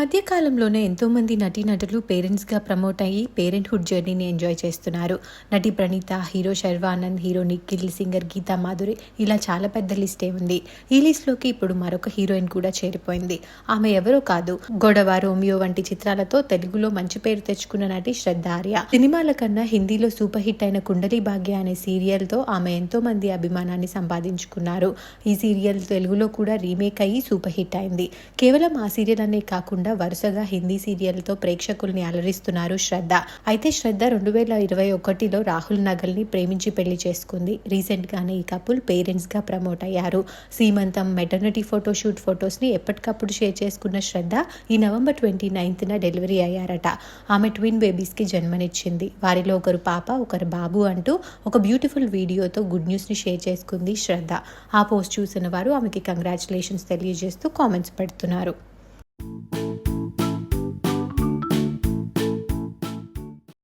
మధ్య కాలంలోనే ఎంతోమంది నటీనటులు పేరెంట్స్గా ప్రమోట్ అయ్యి పేరెంట్హుడ్ జర్నీని ఎంజాయ్ చేస్తున్నారు. నటి Praneetha hero Sharwanand hero Nikhil singer Geetha Madhuri ఇలా చాలా పెద్ద లిస్టే ఉంది. ఈ లిస్ట్లోకి ఇప్పుడు మరొక హీరోయిన్ కూడా చేరిపోయింది. ఆమె ఎవరో కాదు. గొడవ రోమియో వంటి చిత్రాలతో తెలుగులో మంచి పేరు తెచ్చుకున్న నటి శ్రద్ధ ఆర్య. సినిమాల కన్నా హిందీలో సూపర్ హిట్ అయిన కుండలి భాగ్య అనే సీరియల్తో ఆమె ఎంతో మంది అభిమానాన్ని సంపాదించుకున్నారు. ఈ సీరియల్ తెలుగులో కూడా రీమేక్ అయ్యి సూపర్ హిట్ అయింది. కేవలం ఆ సీరియల్ అనే కాకుండా వరుసగా హిందీ సీరియల్తో ప్రేక్షకుల్ని అలరిస్తున్నారు శ్రద్ధ. అయితే శ్రద్ధ రెండు వేల ఇరవై ఒకటిలో రాహుల్ నగల్ని ప్రేమించి పెళ్ళి చేసుకుంది. రీసెంట్ గానే ఈ కపుల్ పేరెంట్స్గా ప్రమోట్ అయ్యారు. సీమంతం మెటర్నిటీ ఫోటోషూట్ ఫొటోస్ని ఎప్పటికప్పుడు షేర్ చేసుకున్న శ్రద్ధ ఈ నవంబర్ ట్వంటీ నైన్త్న డెలివరీ అయ్యారట. ఆమె ట్విన్ బేబీస్కి జన్మనిచ్చింది. వారిలో ఒకరు పాప ఒకరు బాబు అంటూ ఒక బ్యూటిఫుల్ వీడియోతో గుడ్ న్యూస్ని షేర్ చేసుకుంది శ్రద్ధ. ఆ పోస్ట్ చూసిన వారు ఆమెకి కంగ్రాచులేషన్స్ తెలియజేస్తూ కామెంట్స్ పెడుతున్నారు.